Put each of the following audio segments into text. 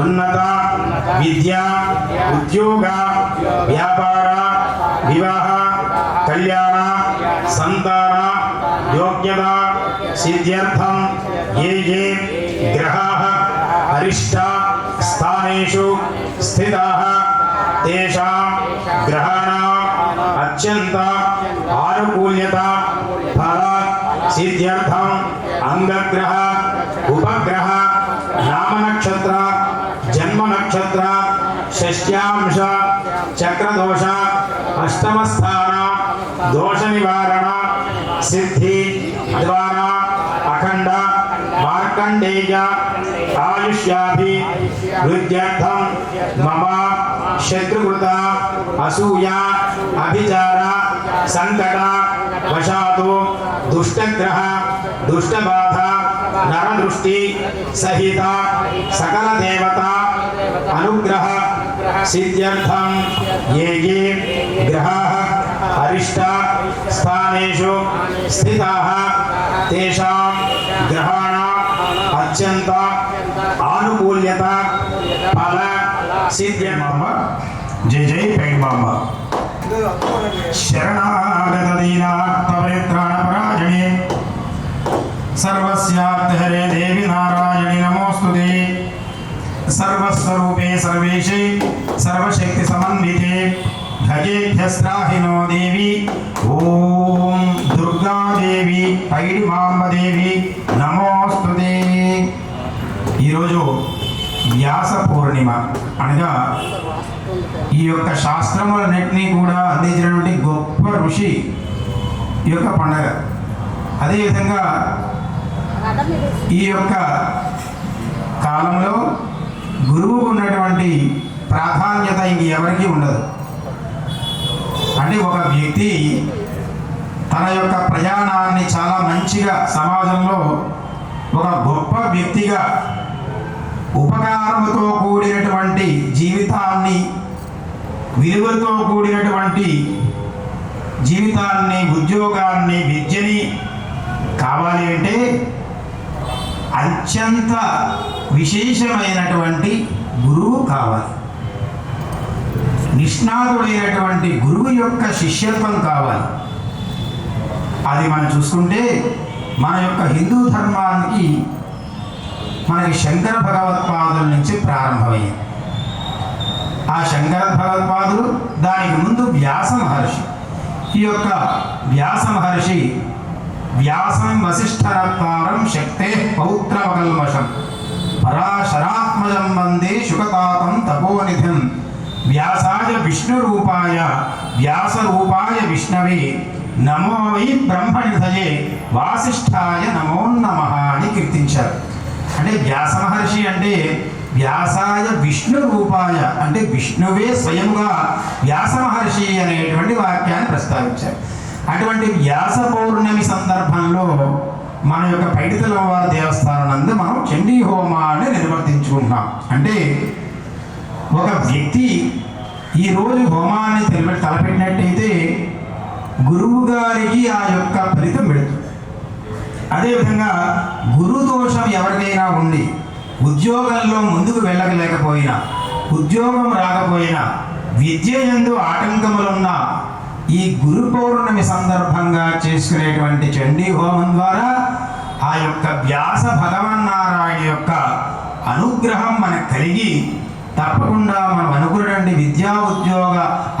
ಉನ್ನತ ವಿದ್ಯಾ ಉದ್ಯೋಗ ವ್ಯಾಪಾರ ವಿವಾಹ ಕಲ್ಯಾಣ ಸಂತಾನ ಯೋಗ್ಯತಾ ಸಿದ್ಧಾರ್ಥಂ ಯೇ ಯೇ अभिष्ट स्थानेषु स्थिताः, तेषां ग्रहाणाम् अत्यन्त आनुकूल्यता फलात् सिद्ध्यर्थम् अङ्गग्रह उपग्रह नामनक्षत्र जन्मनक्षत्र षष्ट्यांश चक्रदोष अष्टमस्थान दोष निवारण सिद्धि द्वारा अखंड मार्कंडेय आयुष्याभि वृद्ध्यर्थं मम शत्रुकृता असूया, अभिचारा सङ्कटा वशातो, दुष्टग्रह, दुष्टबाधा, नरदृष्टि, सहिता, सकलदेवता, अनुग्रह, सिद्ध्यर्थं ये ये ग्रहाः, अरिष्टा, स्थानेषु स्थिताः, तेषां ग्रहाणाम् अत्यन्ता స్థితాः తేషాం గ్రహాణాం అత్యంత ఆనుకూల్యత ఫల సిద్ధ్యర్థం జై జై పేణ్మాంబ శరణాగతదీనాత్మపరిత్రాణపరాయణే సర్వస్యార్థహరే దేవి నారాయణి నమోస్తుతే సర్వస్వరూపే సర్వేషే సర్వశక్తి సమన్వితే భజేభ్యస్త్రాహినో దేవి ఓం దుర్గాదేవి పైడిమాంబదేవి నమోస్తుతే ఈరోజు వ్యాస పూర్ణిమ అనగా ఈ యొక్క శాస్త్రములన్నింటినీ కూడా అందించినటువంటి గొప్ప ఋషి ఈ యొక్క పండగ. అదేవిధంగా ఈ యొక్క కాలంలో గురువుకు ఉన్నటువంటి ప్రాధాన్యత ఇంక ఎవరికీ ఉండదు. అంటే ఒక వ్యక్తి తన యొక్క ప్రయాణాన్ని చాలా మంచిగా సమాజంలో ఒక గొప్ప వ్యక్తిగా ఉపకారముతో కూడినటువంటి జీవితాన్ని విలువలతో కూడినటువంటి జీవితాన్ని ఉద్యోగాన్ని విద్యని కావాలి అంటే అత్యంత విశేషమైనటువంటి గురువు కావాలి. నిష్ణాతుడైనటువంటి గురువు యొక్క శిష్యత్వం కావాలి. అది మనం చూసుకుంటే మన యొక్క హిందూ ధర్మానికి మనకి శంకర భగవత్పాదుల నుంచి ప్రారంభమైంది ఆ శంకర భగవత్పాదులు దానికి ముందు వ్యాస మహర్షి. ఈ యొక్క వ్యాస మహర్షి వ్యాసం వశిష్ఠరత్వారం శక్తే పౌత్రవకల్మషం పరాశరాత్మజం వందే శుకతాతం తపోనిధిం. వ్యాసాయ విష్ణురూపాయ వ్యాసరూపాయ విష్ణవే. నమో వై బ్రహ్మనిధయే వాసిష్ఠాయ నమో నమ అని కీర్తించారు. అంటే వ్యాస మహర్షి అంటే వ్యాసాయ విష్ణు రూపాయ అంటే విష్ణువే స్వయంగా వ్యాస మహర్షి అనేటువంటి వాక్యాన్ని ప్రస్తావించారు. అటువంటి వ్యాస పౌర్ణమి సందర్భంలో మన యొక్క పైడితల వారి దేవస్థానం నందు మనం చండీ హోమాన్ని నిర్వర్తించుకుంటాం అంటే ఒక వ్యక్తి ఈరోజు హోమాన్ని తెలిపి తలపెట్టినట్టయితే గురువు గారికి ఆ యొక్క ఫలితం పెడుతుంది అదేవిధంగా గురు దోషం ఎవరికైనా ఉండి ఉద్యోగంలో ముందుకు వెళ్ళగలేకపోయినా ఉద్యోగం రాకపోయినా విద్య ఎందు ఆటంకములున్న ఈ గురు పౌర్ణమి సందర్భంగా చేసుకునేటువంటి చండీ హోమం ద్వారా ఆ యొక్క వ్యాస భగవన్నారాయణ యొక్క అనుగ్రహం మనకు కలిగి తప్పకుండా మనం అనుకున్నటువంటి విద్యా ఉద్యోగ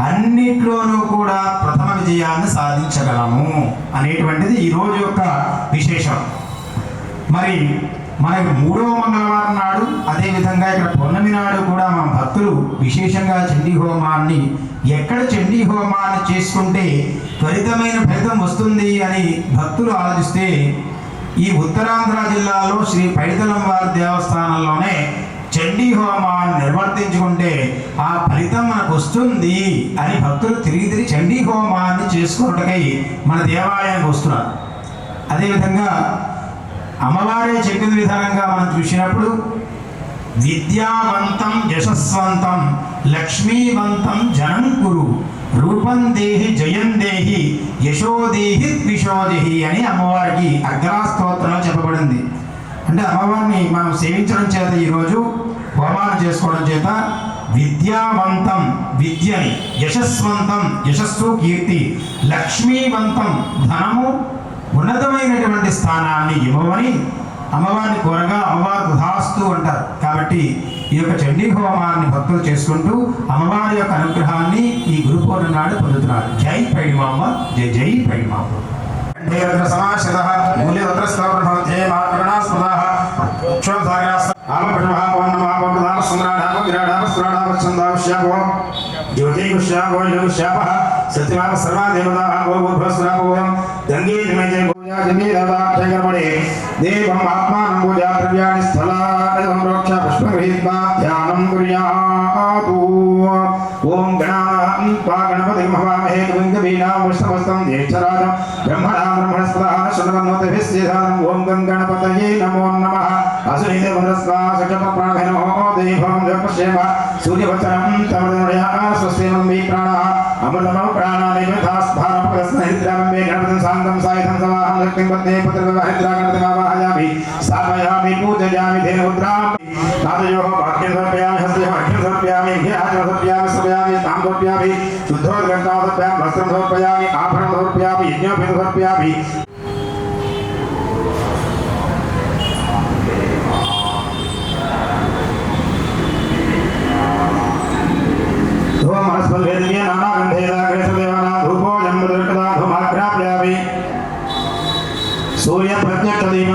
అన్నిట్లోనూ కూడా ప్రథమ విజయాన్ని సాధించగలము అనేటువంటిది ఈరోజు యొక్క విశేషం. మరి మనకి మూడవ మంగళవారం నాడు అదేవిధంగా ఇక్కడ పౌర్ణమి నాడు కూడా మన భక్తులు విశేషంగా చండీ హోమాన్ని ఎక్కడ చండీ హోమాన్ని చేసుకుంటే త్వరితమైన ఫలితం వస్తుంది అని భక్తులు ఆలోచిస్తే ఈ ఉత్తరాంధ్ర జిల్లాలో శ్రీ పైడితలం వారి దేవస్థానంలోనే చండీ హోమాన్ని నిర్వర్తించుకుంటే ఆ ఫలితం మనకు వస్తుంది అని భక్తులు తిరిగి తిరిగి చండీ హోమాన్ని చేసుకున్నట్టుకై మన దేవాలయానికి వస్తున్నారు. అదేవిధంగా అమ్మవారే చెప్పిన విధానంగా మనం చూసినప్పుడు విద్యావంతం యశస్వంతం లక్ష్మీవంతం జనం కురు రూపం దేహి జయం దేహి యశోదేహి ద్విషోదేహి అని అమ్మవారికి అగ్రాస్తోత్రంలో చెప్పబడింది. అంటే అమ్మవారిని మనం సేవించడం చేత ఈరోజు హోమాలు చేసుకోవడం చేత విద్యావంతం విద్యని యశస్వంతం యశస్సు కీర్తి లక్ష్మీవంతం ధనము ఉన్నతమైనటువంటి స్థానాన్ని ఇవ్వమని అమ్మవారిని కోరగా అమ్మవారు తథాస్తు అంటారు కాబట్టి ఈ యొక్క చండీ హోమాన్ని భక్తులు చేసుకుంటూ అమ్మవారి యొక్క అనుగ్రహాన్ని ఈ గురు పౌర్ణమి నాడు పొందుతున్నారు. జై పైడిమాంబ జై జై పైడిమాంబ ध्येयत्र समाश्रितः मूल्यत्र स्थापनमध्ये मात्रगणास्पदाः उच्छ्वसागरास्थ ज्योतिषावो योगशापः सत्यभाव सर्वा देवताः वो भस्रापूर्वं गङ्गे निमजे भूजा जमीरदाक्षगमणे देवम् आत्मानं भूजा द्रव्याणि स्थलानि संरक्ष पुष्पगृहीत्वा ध्यानं कुर्यात् ॐ गणाः त्वा गणपति हवामहे गोविन्दवीनां वृषभस्तं ज्येष्ठराजं ब्रह्मणां ब्रह्मणस्पदाः शृण्वन्मतिभिस्यधानम् ॐ गङ्गणपतये नमो नमः असुनिदेवनस्वाशकप्राणो देवं जपक्षेम सूर्यवचनं तमृदया स्वस्यं मे प्राणः अमृतमव प्राणानि यथास्भारपकस्नहिद्रं मे गणपतिं सान्दं सायुधं समाहं शक्तिं पद्मे पुत्रगणपतिमावाहयामि स्थापयामि पूजयामि धेनुद्रामि नादयोः वाक्यं समर्पयामि हस्ते वाक्यं समर्पयामि ग्रन्थादत्तां वस्त्रं समर्पयामि आभरणं समर्पयामि समर्पयामि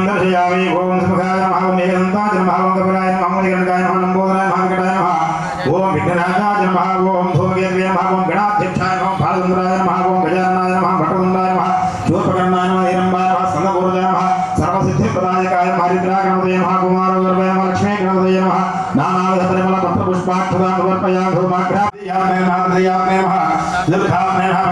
दर्शयामि ओम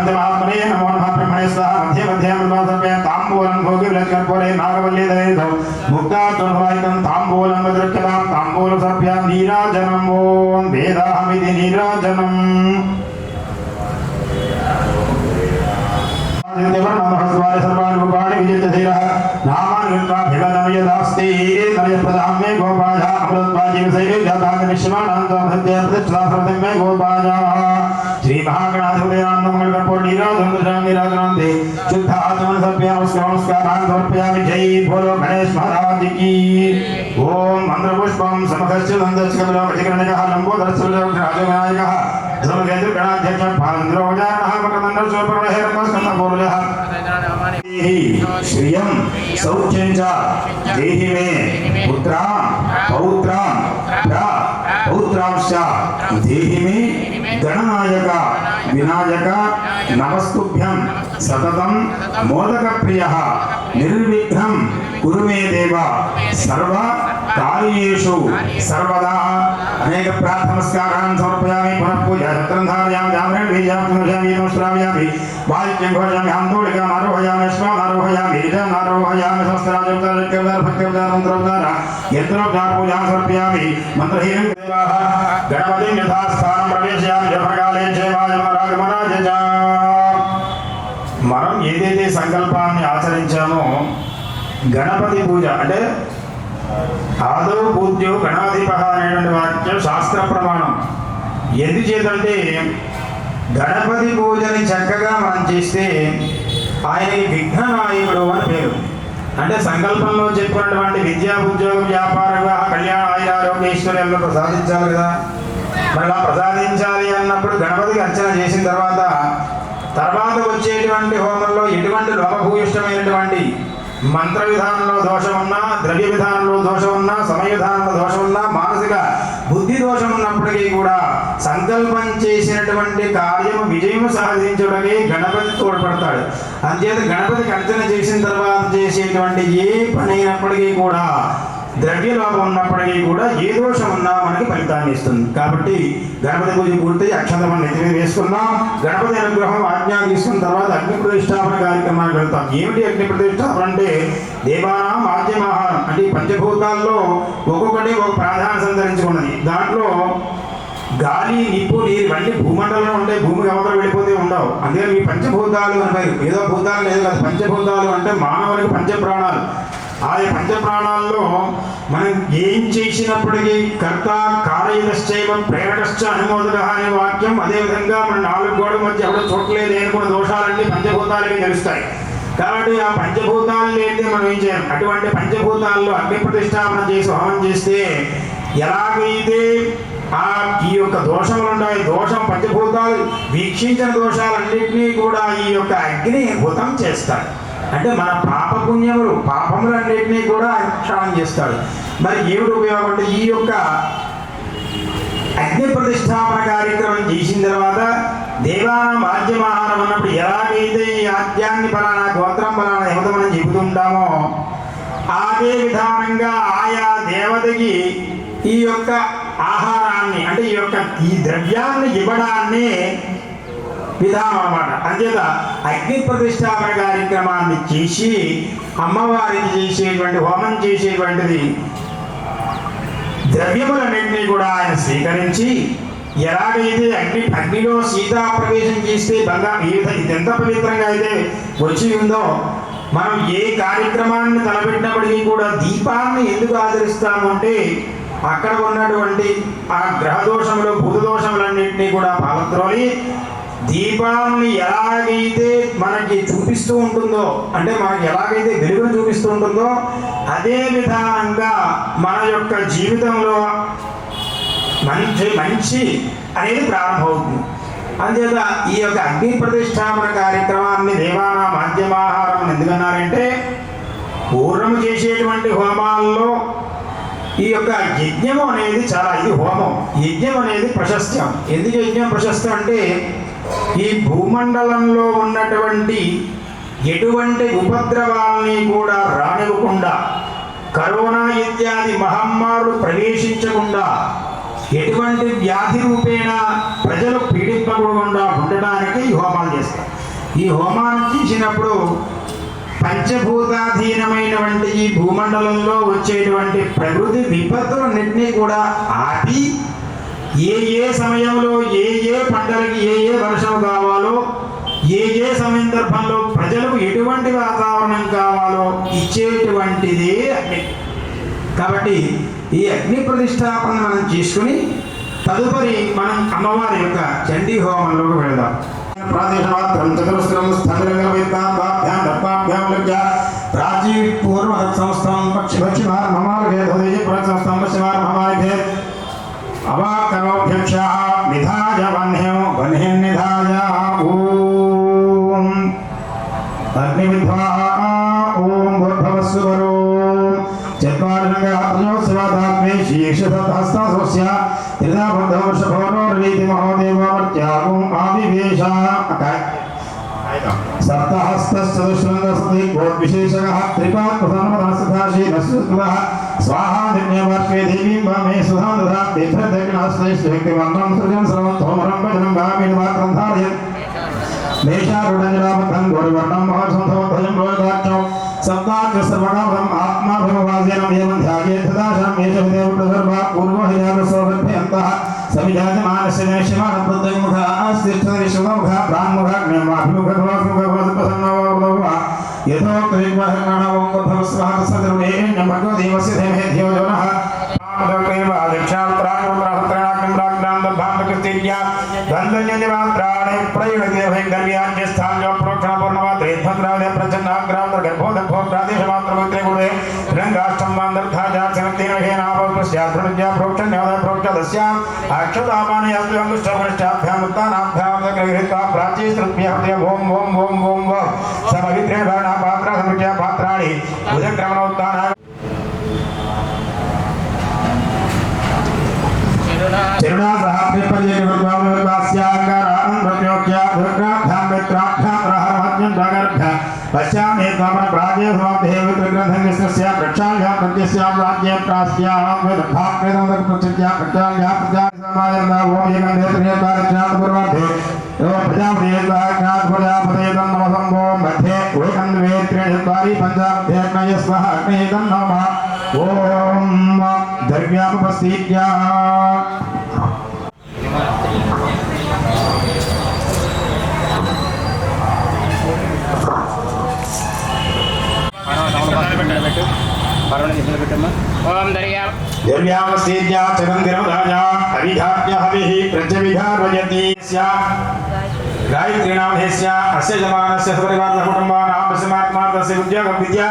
ವಂದನಾತ್ಮನೇ ನಮೋ ಮಹಾತ್ಮನೇ ಸಹ ಮಧ್ಯೆ ಮಧ್ಯೆ ಮನೋದಪೆ ತಾಂಬೂಲಂ ಭೋಗಿ ವಿಲಂಕರ್ಪೋಲೆ ನಾಗವಲ್ಲಿ ದಯದು ಮುಕ್ತಾತ್ಮಭಾಯಿತಂ ತಾಂಬೂಲಂ ವದೃಕ್ಷತಾಂ ತಾಂಬೂಲ ಸಭ್ಯ ನೀರಾಜನಂ ಓಂ ವೇದಾಹಮಿತಿ ನೀರಾಜನಂ नामानुकाभिगनमयदास्ते नयप्रदाम्ये गोपाजा अमृतपाजीवसैवे जाताग्निष्माणान्ताभृत्यार्थि तथा प्रथमे गोपाजाः ശ്രീ മഹാഗണാധിപതയാം നമ്മൾ കപ്പോൾ നീരാധനം നീരാധനാന്തി ശുദ്ധാത്മന സഭ്യാമസ്കാരം സമർപ്പയാമി ജയ് ഭോലോ ഗണേശ് മഹാരാജ് കി ഓം മന്ത്രപുഷ്പം സമകശ്ച നന്ദസ്കമലോ പ്രതികരണകഃ ലംബോദർശലോ രാജനായകഃ ധർമകേന്ദ്രഗണാധ്യക്ഷ പാലന്ദ്രോജാനഃ മകരന്ദർശോപരണഹേർമസ്കന്ധപൂർവലഃ श्रियं सौख्यं च देहि मे पुत्रां पौत्रां रुद्राक्ष देहि मे गणनायक, विनायक, नमस्तुभ्यं सततं मोदकप्रियः, निर्विघ्नं कुरु मे देव, सर्व कार्येषु सर्वदा। अनेक प्रार्थनमस्कारान् समर्पयामि, पुनः पूजा छत्रं धारयामि जामरेण बीजामि नमस्यामि नमस्रामयामि वायुक्यं घोषयामि आन्दोलिकाम् आरोहयामि श्वाम् आरोहयामि निजाम् आरोहयामि संस्काराजवतारक्यवतार भक्त्यवतारं द्रवतारः సహస్రాజోపచార యంత్రోపచార పూజాం సమర్పయామి మంత్రహీనం దేవాః గణపతిం యథాస్థానం ప్రవేశయామి జపకాలే జయమాజమరాగమరాజ మనం ఏదైతే సంకల్పాన్ని ఆచరించామో గణపతి పూజ అంటే ఆదో పూజ్యో గణాధిప అనేటువంటి వాక్యం శాస్త్ర ప్రమాణం. ఎందుచేతంటే గణపతి పూజని చక్కగా మనం చేస్తే ఆయనకి విఘ్ననాయకుడు అని పేరు. అంటే సంకల్పంలో చెప్పినటువంటి విద్యా ఉద్యోగ వ్యాపార వివాహ కళ్యాణ ఆయురారోగ్య ఈశ్వర్యాలను ప్రసాదించాలి కదా? మరి అలా ప్రసాదించాలి అన్నప్పుడు గణపతికి అర్చన చేసిన తర్వాత తర్వాత వచ్చేటువంటి హోమంలో ఎటువంటి లోపభూయిష్టమైనటువంటి మంత్ర విధానంలో దోషం ఉన్నా ద్రవ్య విధానంలో దోషం ఉన్నా సమయ విధానంలో దోషం ఉన్నా మానసిక బుద్ధి దోషం ఉన్నప్పటికీ కూడా సంకల్పం చేసినటువంటి కార్యము విజయం సాధించడానికి గణపతి తోడ్పడతాడు. అంచేత గణపతికి అర్చన చేసిన తర్వాత చేసేటువంటి ఏ పని అయినప్పటికీ కూడా ద్రవ్యలోపం ఉన్నప్పటికీ కూడా ఏ దోషం ఉన్నా మనకి ఫలితాన్ని ఇస్తుంది. కాబట్టి గణపతి పూజ పూర్తయి అక్షతమం నెత్తి వేసుకున్నాం గణపతి అనుగ్రహం ఆజ్ఞా తీసుకున్న తర్వాత అగ్ని ప్రతిష్టాపన కార్యక్రమానికి వెళ్తాం ఏమిటి అగ్ని ప్రతిష్టాపన అంటే దేవానాం మాధ్యమాహారం అంటే పంచభూతాల్లో ఒక్కొక్కటి ఒక ప్రాధాన్యత సంతరించుకున్నది. దాంట్లో గాలి నిప్పు నీరు ఇవన్నీ భూమండలంలో ఉంటే భూమికి అవతల వెళ్ళిపోతే ఉండవు. అందుకని ఈ పంచభూతాలు అని పేరు. ఏదో భూతాలు లేదు కదా. పంచభూతాలు అంటే మానవునికి పంచప్రాణాలు. ఆయా పంచప్రాణాల్లో మనం ఏం చేసినప్పటికీ కర్త కారయశ్చైవం ప్రేరణశ్చ అనుమోదక అనే వాక్యం అదేవిధంగా మన నాలుగు గోడల మధ్య ఎవడో చూడలేదు అనుకున్న దోషాలన్నీ పంచభూతాలకి తెలుస్తాయి. కాబట్టి ఆ పంచభూతాలని అయితే మనం ఏం చేయాలి? అటువంటి పంచభూతాల్లో అగ్ని ప్రతిష్టాపన చేసి హోమం చేస్తే ఎలాగైతే ఆ ఈ యొక్క దోషములు ఉన్నాయి దోషం పంచభూతాలు వీక్షించిన దోషాలన్నింటినీ కూడా ఈ యొక్క అగ్ని హుతం చేస్తాడు అంటే మన పాప పుణ్యములు పాపములన్నింటినీ కూడా ఆయన చేస్తాడు. మరి ఏమిటి ఉపయోగం అంటే ఈ యొక్క అగ్ని ప్రతిష్టాపన కార్యక్రమం చేసిన తర్వాత దేవానం ఆద్యమాహారం అన్నప్పుడు ఎలాగైతే ఈ ఆద్యాన్ని ఫలానా గోత్రం ఫలానా దేవత మనం చెబుతుంటామో అదే విధానంగా ఆయా దేవతకి ఈ యొక్క ఆహారాన్ని అంటే ఈ యొక్క ఈ ద్రవ్యాన్ని ఇవ్వడాన్ని విధానం అన్నమాట అంచేత అగ్ని ప్రతిష్టాపన కార్యక్రమాన్ని చేసి అమ్మవారికి చేసేటువంటి హోమం చేసేటువంటిది ద్రవ్యములన్నింటినీ కూడా ఆయన స్వీకరించి ఎలాగైతే అగ్ని అగ్నిలో సీతా ప్రవేశం చేస్తే బంగారం ఈ విధంగా ఇది ఎంత పవిత్రంగా అయితే వచ్చి ఉందో మనం ఏ కార్యక్రమాన్ని తలపెట్టినప్పటికీ కూడా దీపాన్ని ఎందుకు ఆచరిస్తాము అంటే అక్కడ ఉన్నటువంటి ఆ గ్రహదోషములు భూతదోషములన్నింటినీ కూడా పాలద్రోలి దీపాన్ని ఎలాగైతే మనకి చూపిస్తూ ఉంటుందో అంటే మనకి ఎలాగైతే వెలుగును చూపిస్తూ ఉంటుందో అదే విధానంగా మన యొక్క జీవితంలో మంచి మంచి అనేది ప్రారంభమవుతుంది. అంతేత ఈ యొక్క అగ్ని ప్రతిష్టాపన కార్యక్రమాన్ని దేవానా మాధ్యమాహారం ఎందుకన్నారంటే పూర్వం చేసేటువంటి హోమాల్లో ఈ యొక్క యజ్ఞము అనేది చాలా ఇది హోమం. యజ్ఞం అనేది ప్రశస్త్యం. ఎందుకు యజ్ఞం ప్రశస్తం అంటే ఈ భూమండలంలో ఉన్నటువంటి ఎటువంటి ఉపద్రవాల్ని కూడా రానివ్వకుండా కరోనా ఇత్యాది మహమ్మారులు ప్రవేశించకుండా ఎటువంటి వ్యాధి రూపేణ ప్రజలు పీడింపకుండా ఉండడానికి ఈ హోమాలు చేస్తారు. ఈ హోమాలు చేసినప్పుడు పంచభూతాధీనమైనటువంటి ఈ భూమండలంలో వచ్చేటువంటి ప్రకృతి విపత్తులన్నింటినీ కూడా ఆపి ఏ ఏ సమయంలో ఏ ఏ పంటలకి ఏ ఏ వర్షం కావాలో ఏ ఏ సందర్భంలో ప్రజలకు ఎటువంటి వాతావరణం కావాలో ఇచ్చేటువంటిదే అగ్ని. కాబట్టి ఈ అగ్ని ప్రతిష్టాపన మనం చేసుకుని తదుపరి మనం అమ్మవారి యొక్క చండీ హోమంలోకి వెళదాం. ప్రాదేశమాత్రం చతురస్రం స్థానికంగా ప్రాచీ పూర్వ సంస్థం పక్షి పక్షిమార్ మమార్గే ధోదేజ పురక్ సంస్థం పశ్చిమార్ अवाकरोभ्यक्ष निधाय वह्न्यो वह्निर्निधाय ॐ अग्निविद्वा ॐ भूर्भवस्वरो चत्वारिङ्गोत्सवादात्मे शीर्षदत्तहस्तासोस्य त्रिधा बद्धवर्षभवनोर्वीति महोदेवामर्त्यागुम् आविवेश सप्तहस्तश्चतुष्रङ्गस्ति कोद्विशेषकः त्रिपात्मसन्मदः सदाशीलस्कृतः स्वाहादिन्यवर्षेदिबिम्बमे सुधां दधात्यर्थदक्षिणास्तेष्टिवन्दं सृजं सर्वं धूमरं भजनं गामिन् मात्रं धारयत् देशारुडञ्जनाबद्धं गौरवर्णं महासन्धवध्वजं रोहिताख्यं सप्ताख्य सर्वगमम् आत्माभिमवाजेनं एवं ध्यायेत् तदाशां एषविदेव प्रसर्वा पूर्वहिरागसौरभ्यन्तः समिजातमानस्य नैष्यमानप्रत्यङ्मुखा आस्तिष्ठदेशमुखा प्राङ्मुखाग्निमाभिमुखभवसमुखभवत्प्रसन्नवो यथोक्तविग्रहणावोङ्गभवस्वाः ध्वंद्राणि प्रयुणते भय गर्भियान के स्थान जो प्रोक्षण पूर्णमात्र भद्रावले प्रचंडाग्राम गर्भोदभोत्रादिशमात्र पुत्रे गुणे रंगाष्टम वांदर्था जाचनतेन हे नाभ प्रस्याधृज्या प्रोक्षण न्याय प्रोक्षण दस्याम अक्षतामान यस्यं गुष्ठगुष्ठाभ्याम तानाभ्याम ग्रहिता प्राचीस्तृभ्याम ओम ओम ओम ओम ओम समवित्रे भाणा पात्र समित्या पात्राणि उदक्रमणोत्ताना पश्यामि त्वमन प्राजेभवदेवतग्रन्थस्य प्रक्षाल्या प्रत्यस्यां राज्ये प्रास्यां भाग्येन प्रत्यस्या प्रक्षाल्या प्रत्यासमायना ओम एकं नेत्रयतारक्षात् पूर्वते एव प्रजापदेवाक्षात् प्रजापदेवं नमसम्भो मध्ये एकं नेत्रयतारि पञ्चाभ्यग्नयस्वः अग्नेदं नमः ओम द्रव्यानुपस्थित्या द्रव्यावसेद्या चरन्दिरवदाया हविघात्य हविः प्रत्यविघारयति स्यात् गायत्रीणां हेस्या अस्य जमानस्य सपरिवारः कुटुम्बानां पश्यमात्मार्थस्य उद्योग विद्या,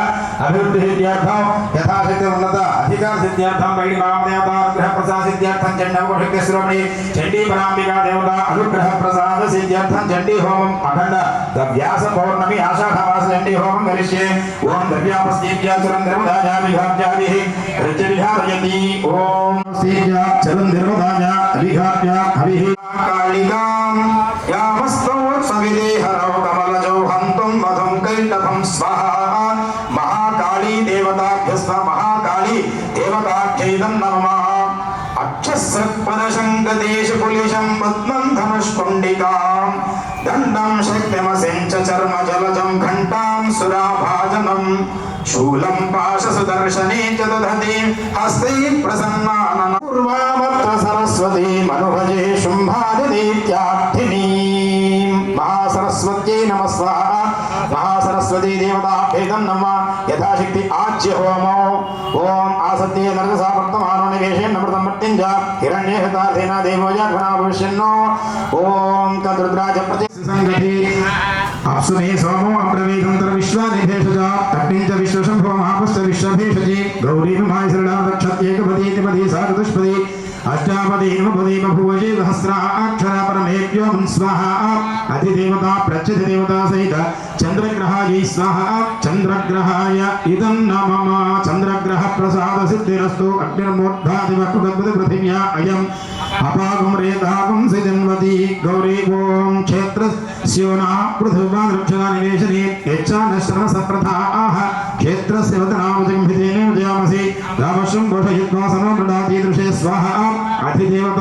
अभिवृद्धिसिद्ध्यर्थं यथाशक्तिरुन्नता अधिकारसिद्ध्यर्थं वैणिमामदेवतानुग्रहप्रसादसिद्ध्यर्थं चण्डकोशक्यश्रोमणि चण्डीपराम्बिका देवता अनुग्रह प्रसाद सिद्ध्यर्थं चंडी होमं अखंड अनुग्रहप्रसादसिद्ध्यर्थं, चण्डीहोमम् अखण्ड द्रव्यासपौर्णमी आषाढमास चण्डीहोमं करिष्ये। विहार यति ओम रज्यविहारयति ॐ श्रीया चरं निर्मदाजा अभिघात्या हविः कालिकां यामस्त। హోమం కమలజౌ హంతుం మధుం కైటభం స్వాహ మహాకాళీ దేవతాభ్య స్వ మహాకాళీ దేవతాభ్యైదం నమ అక్షసత్పదశంకదేశపులిశం పద్మం ధనుష్కుండికాం దండం శక్తిమసిం చర్మ జలజం ఘంటాం సురాభాజనం శూలం పాశసుదర్శనే చ దధతి హస్తై ప్రసన్నానన పూర్వామత్వ సరస్వతీ మనుభజేషు స్వాహ. మహాసరస్వతీ దేవతాభ్యేదం నమ యథాశక్తి ఆచ్య హోమో. ఓం ఆసత్యే నరసా వర్తమానో నివేశేన్ నమృతం మర్త్యంజ హిరణ్యే హతార్థేన దేవోజాఘ్నా భవిష్యన్నో ఓం కద్రుద్రాజ ప్రతి సంగతి అప్సు మే సోమో అబ్రవీతంతర విశ్వానిభేషజ తప్పించ విశ్వశంభో మహాపుష్ట విశ్వభేషజి. గౌరీ మాయ శరణా రక్షత్యేకపదీతి పదీ సా చతుష్పది అష్టాపది సహస్రాక్షర పరమేభ్యో స్వాహ అధిదేవత ప్రత్యధిదేవత సహిత చంద్రగ్రహాయ స్వాహ చంద్రగ్రహాయ ఇదం నమమ చంద్రగ్రహ ప్రసాద సిద్ధిరస్తు అగ్నిర్మూర్ధాదివక్కుగద్భుత పృథివ్యా అయం అపాగం రేతాగం సిజన్వతి గౌరీ ఓం క్షేత్ర స్యోనా పృథివ్యా వృక్షగా నివేశనే యచ్చానశ్రమ సప్రథాః క్షేత్రస్య వదనామజంభితేనే విజయామసి రామశం ఘోషయిత్వా సమో మృడాతి దృశే స్వాహ అధిదేవత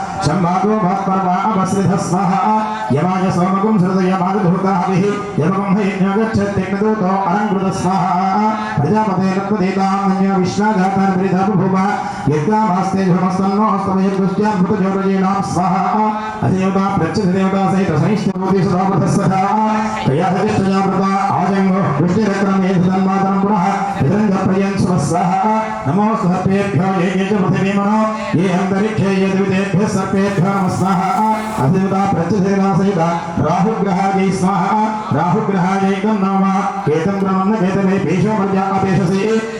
संभागो भक्तवा अवसृध स्वाहा यमाय सोमगुं हृदय मागधूताभिः यमगुं हयज्ञगच्छत्यग्नदूतो अलङ्कृत स्वाहा प्रजापते रत्वदेतां विश्वाघातान् परिधा बभूव। यज्ञा यज्ञास्ते जमसन्नो हस्तमय दृष्ट्या भूत जोरजे नाम स्वाहा अधिदेवता प्रत्यधिदेवता सहित सैष्ठमोति सदावृतस्तथा तया आजंगो दृष्टि वृष्टिरक्रम एधि तन्मातरं पुनः विरङ्गप्रयन् स्वस्वाहा नमो सर्पेभ्यो ये ये च पृथिवीमनो ये अंतरिक्षे ये द्वितेभ्यः सर्पेभ्यो नमस्सः अधिदेवता प्रत्यधिदेवता सहित राहु राहुग्रहायै स्वाहा। राहुग्रहायैकं नाम? केतं ब्रह्मन्न केतमे पेशो भीषमर्या अपेशसे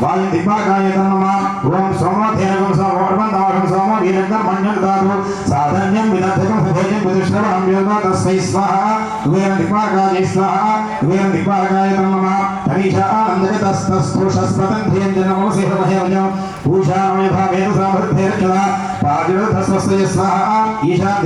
వయం గురు వీరం బృహంతం చంద్ర చంద్రాభిర్గుణేజవస్వ స్వాహ శివం వర్ణ దీపాలకాయ స్వాహ ఓం సోమోధేనకం సోమోర్బంధాకం సోమో వీరకర్మణ్యం దాతు సాధన్యం విదర్థకం సుభేజం విదుశ్రవణం తస్మై స్వాహ. వీరం దీపాలకాయ స్వాహ. వీరం దీపాలకాయ నమః తరీషా ఆనందగతస్తస్పృషస్పతంధేయం జనమోసి హృదయం పూషామయ భావేన స్వాహ. ఈశా